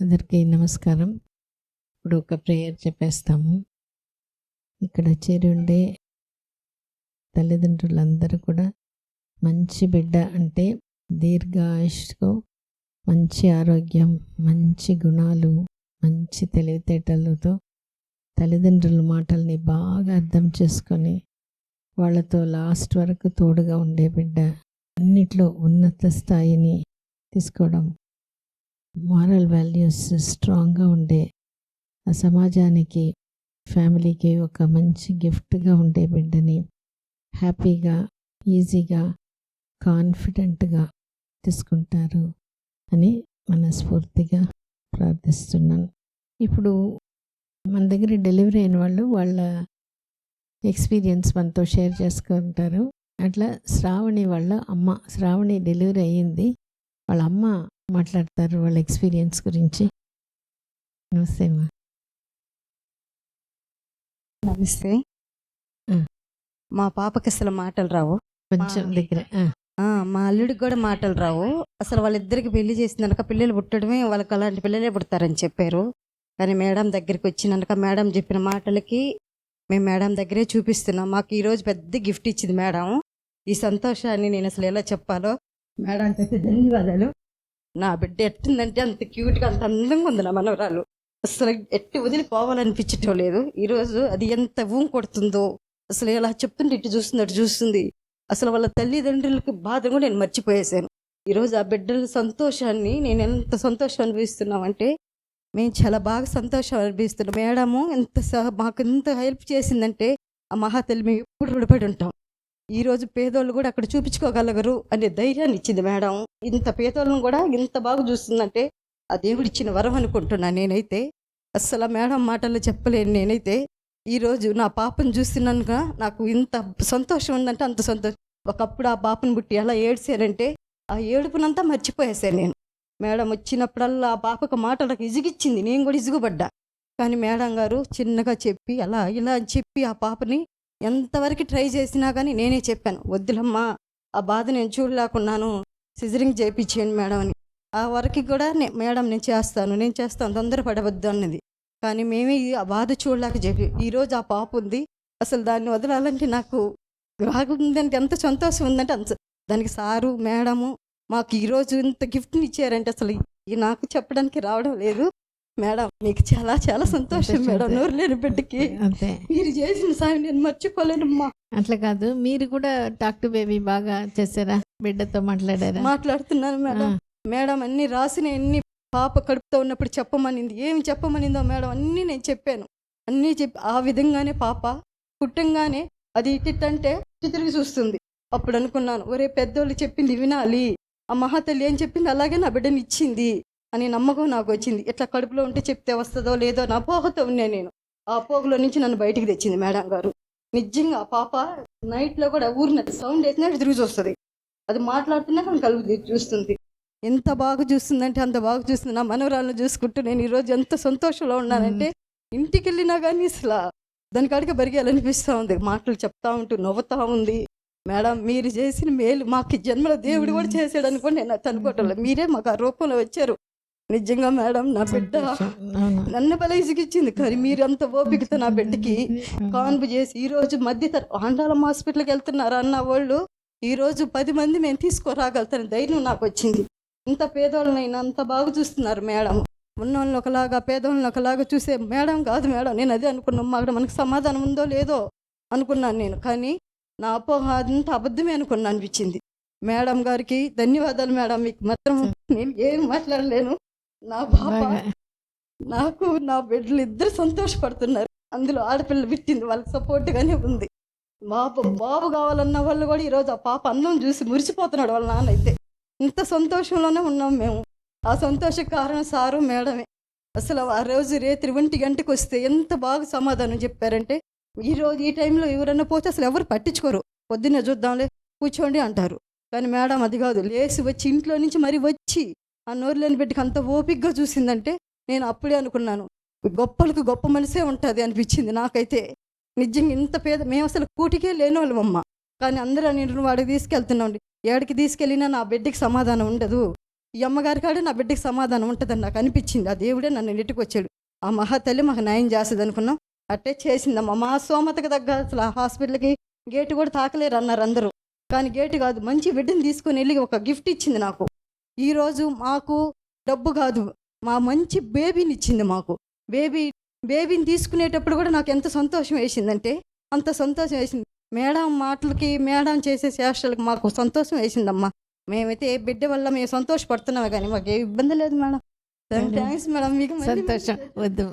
అందరికీ నమస్కారం. ఇప్పుడు ఒక ప్రేయర్ చెప్పేస్తాము. ఇక్కడ చేరి ఉండే తల్లిదండ్రులందరూ కూడా మంచి బిడ్డ అంటే దీర్ఘాయుష్కు మంచి ఆరోగ్యం మంచి గుణాలు మంచి తెలివితేటలతో తల్లిదండ్రుల మాటల్ని బాగా అర్థం చేసుకొని వాళ్ళతో లాస్ట్ వరకు తోడుగా ఉండే బిడ్డ అన్నిట్లో ఉన్నత స్థాయిని తీసుకోవడం మారల్ వాల్యూస్ స్ట్రాంగ్గా ఉండే ఆ సమాజానికి ఫ్యామిలీకి ఒక మంచి గిఫ్ట్గా ఉండే బిడ్డని హ్యాపీగా ఈజీగా కాన్ఫిడెంట్గా తీసుకుంటారు అని మనస్ఫూర్తిగా ప్రార్థిస్తున్నాను. ఇప్పుడు మన దగ్గర డెలివరీ అయిన వాళ్ళు వాళ్ళ ఎక్స్పీరియన్స్ మనతో షేర్ చేసుకుంటారు. అట్లా శ్రావణి వాళ్ళ అమ్మ శ్రావణి డెలివరీ అయ్యింది. వాళ్ళ అమ్మ మాట్లాడతారు వాళ్ళ ఎక్స్పీరియన్స్ గురించి. నమస్తే అమ్మా. నమస్తే. మా పాపకి అసలు మాటలు రావు. కొంచెం దగ్గర మా అల్లుడికి కూడా మాటలు రావు. అసలు వాళ్ళిద్దరికి పెళ్ళి చేసినాక పిల్లలు పుట్టడమే వాళ్ళకి అలాంటి పిల్లలే పుడతారని చెప్పారు. కానీ మేడం దగ్గరికి వచ్చినాక మేడం చెప్పిన మాటలకి మేము మేడం దగ్గరే చూపిస్తున్నాం. మాకు ఈరోజు పెద్ద గిఫ్ట్ ఇచ్చింది మేడం. ఈ సంతోషాన్ని నేను అసలు ఎలా చెప్పాలో. మేడం ధన్యవాదాలు. నా బిడ్డ ఎట్టిందంటే అంత క్యూట్గా అంత అందంగా ఉంది నా మనవరాలు. అసలు ఎట్టి వదిలిపోవాలనిపించటం లేదు. ఈరోజు అది ఎంత ఊం కొడుతుందో అసలు ఎలా చెప్తుంటే ఇటు చూస్తుంది అటు చూస్తుంది. అసలు వాళ్ళ తల్లిదండ్రులకి బాధ కూడా నేను మర్చిపోయేశాను. ఈరోజు ఆ బిడ్డల సంతోషాన్ని నేను ఎంత సంతోషం అనిపిస్తున్నామంటే మేము చాలా బాగా సంతోషం అనిపిస్తున్నాం మేడము ఎంత సహ మాకు ఎంత హెల్ప్ చేసిందంటే ఆ మహాతల్లి మేము ఎప్పుడు రుణపడి ఉంటాం. ఈరోజు పేదోళ్ళు కూడా అక్కడ చూపించుకోగలగరు అనే ధైర్యాన్ని ఇచ్చింది మేడం. ఇంత పేదోళ్ళను కూడా ఇంత బాగా చూస్తుందంటే ఆ దేవుడు ఇచ్చిన వరం అనుకుంటున్నాను నేనైతే. అస్సలు మేడం మాటల్లో చెప్పలేను నేనైతే. ఈరోజు నా పాపను చూస్తున్నానుగా నాకు ఇంత సంతోషం ఉందంటే అంత సంతోషం. ఒకప్పుడు ఆ పాపను పుట్టి ఎలా ఏడ్చానంటే ఆ ఏడుపునంతా మర్చిపోయేసాను నేను. మేడం వచ్చినప్పుడల్లా ఆ పాపకు మాటలకు ఇజిగిచ్చింది. నేను కూడా ఇసుగుపడ్డా కానీ మేడం గారు చిన్నగా చెప్పి అలా ఇలా అని చెప్పి ఆ పాపని ఎంతవరకు ట్రై చేసినా కానీ నేనే చెప్పాను వద్దులమ్మా ఆ బాధ నేను చూడలేకున్నాను సిజరింగ్ చేయించేయండి మేడం అని. ఆ వరకు కూడా నే మేడం నేను చేస్తాను నేను చేస్తాను తొందరపడవద్దు అన్నది. కానీ మేమే ఈ- ఆ బాధ చూడలేక చెప్పి ఈరోజు ఆ పాప ఉంది అసలు దాన్ని వదలాలంటే నాకు ఉందంటే ఎంత సంతోషం ఉందంటే అంత దానికి సారు మేడము మాకు ఈరోజు ఇంత గిఫ్ట్ని ఇచ్చారంటే అసలు ఈ నాకు చెప్పడానికి రావడం లేదు. మేడం మీకు చాలా చాలా సంతోషం మేడం నోరు లేని బిడ్డకి. అంతే. మీరు చేసిన సాయం నేను మర్చిపోలేనమ్మా. అట్లా కాదు మీరు కూడా టాక్ టు బేబీ బాగా చేశారా? బిడ్డతో మాట్లాడారా? మాట్లాడుతున్నాను మేడం. మేడం అన్ని రాసిన ఎన్ని పాప కడుపుతో ఉన్నప్పుడు చెప్పమనింది. ఏమి చెప్పమనిందో మేడం అన్నీ నేను చెప్పాను. అన్నీ చెప్పి ఆ విధంగానే పాప పుట్టంగానే అది ఇట్టంటే తిరిగి చూస్తుంది. అప్పుడు అనుకున్నాను ఒరే పెద్దోళ్ళు చెప్పింది వినాలి. ఆ మహాతల్లి ఏం చెప్పింది? అలాగే నా బిడ్డని ఇచ్చింది. అని నమ్మకం నాకు వచ్చింది. ఎట్లా కడుపులో ఉంటే చెప్తే వస్తుందో లేదో నా అపోహతో ఉన్నా నేను. ఆ అపోహలో నుంచి నన్ను బయటికి తెచ్చింది మేడం గారు. నిజంగా ఆ పాప నైట్లో కూడా ఊరినది సౌండ్ వేసినట్టు తిరిగి చూస్తుంది. అది మాట్లాడుతున్నా కానీ కలుపు చూస్తుంది. ఎంత బాగా చూస్తుందంటే అంత బాగా చూస్తుంది. నా మనవరాలను చూసుకుంటూ నేను ఈరోజు ఎంత సంతోషంలో ఉన్నానంటే ఇంటికి వెళ్ళినా కానీ అసలు దాని కాడికి బరిగేయాలనిపిస్తూ ఉంది. మాటలు చెప్తా ఉంటూ నవ్వుతా ఉంది. మేడం మీరు చేసిన మేలు మాకు జన్మలో దేవుడు కూడా చేసాడు అనుకోండి నేను లేదు. మీరే మాకు ఆ రూపంలో వచ్చారు. నిజంగా మేడం నా బిడ్డ నన్ను బల ఇసుగిచ్చింది. కానీ మీరు అంత ఓపికతో నా బిడ్డకి కాన్పు చేసి ఈ రోజు మధ్య ఆండాలం హాస్పిటల్కి వెళ్తున్నారు అన్న వాళ్ళు ఈ రోజు పది మంది మేము తీసుకురాగలుగుతాను ధైర్యం నాకు వచ్చింది. ఇంత పేదోళ్ళనైనా అంత బాగా చూస్తున్నారు మేడం. ఉన్నోళ్ళని ఒకలాగా పేదోళ్ళని ఒకలాగా చూసే మేడం కాదు మేడం. నేను అదే అనుకున్నాం మాకు మనకు సమాధానం ఉందో లేదో అనుకున్నాను నేను. కానీ నా అపోహ అంత అబద్ధమే అనుకున్నా అనిపించింది. మేడం గారికి ధన్యవాదాలు మేడం. మీకు మాత్రం నేను ఏం మాట్లాడలేను. నా బాగా నాకు నా బిడ్డలు ఇద్దరు సంతోషపడుతున్నారు. అందులో ఆడపిల్ల పెట్టింది వాళ్ళకి సపోర్ట్గానే ఉంది. బాబు బాబు కావాలన్న వాళ్ళు కూడా ఈరోజు ఆ పాప అందం చూసి మురిసిపోతున్నాడు వాళ్ళ నాన్న అయితే. ఇంత సంతోషంలోనే ఉన్నాం మేము. ఆ సంతోష కారణం సారు మేడమే. అసలు ఆ రోజు రేత్రి ఒంటి గంటకు వస్తే ఎంత బాగా సమాధానం చెప్పారంటే ఈ రోజు ఈ టైంలో ఎవరన్నా పోతే అసలు ఎవరు పట్టించుకోరు. పొద్దున్నే చూద్దాంలే కూర్చోండి అంటారు. కానీ మేడం అది కాదు లేచి వచ్చి ఇంట్లో నుంచి మరి వచ్చి ఆ నోరులేని బిడ్డకి అంత ఓపిగ్గా చూసిందంటే నేను అప్పుడే అనుకున్నాను. గొప్పలకు గొప్ప మనసే ఉంటుంది అనిపించింది నాకైతే. నిజంగా ఇంత పేద మేము అసలు కూటికే లేని వాళ్ళమమ్మ కానీ అందరూ నేను వాడికి తీసుకెళ్తున్నాండి ఏడికి తీసుకెళ్ళినా నా బిడ్డకి సమాధానం ఉండదు. ఈ అమ్మగారి కాడే నా బిడ్డకి సమాధానం ఉంటుందని నాకు అనిపించింది. ఆ దేవుడే నన్ను నెట్టుకు వచ్చాడు ఆ మహాతల్లి మాకు న్యాయం చేస్తుంది అనుకున్నాం. అట్టే చేసిందమ్మ మా సోమతకు తగ్గ అసలు ఆ హాస్పిటల్కి గేటు కూడా తాకలేరు అన్నారు అందరూ. కానీ గేటు కాదు మంచి బిడ్డని తీసుకొని వెళ్ళి ఒక గిఫ్ట్ ఇచ్చింది నాకు. ఈరోజు మాకు డబ్బు కాదు. మా మంచి బేబీని ఇచ్చింది మాకు. బేబీ బేబీని తీసుకునేటప్పుడు కూడా నాకు ఎంత సంతోషం వేసిందంటే అంత సంతోషం వేసింది. మేడం మాటలకి మేడం చేసే చేష్టలకి మాకు సంతోషం వేసిందమ్మా. మేమైతే ఏ బిడ్డ వల్ల మేము సంతోషపడుతున్నామే కానీ మాకు ఏ ఇబ్బంది లేదు మేడం. థ్యాంక్స్ మేడం మీకు సంతోషం వద్దు.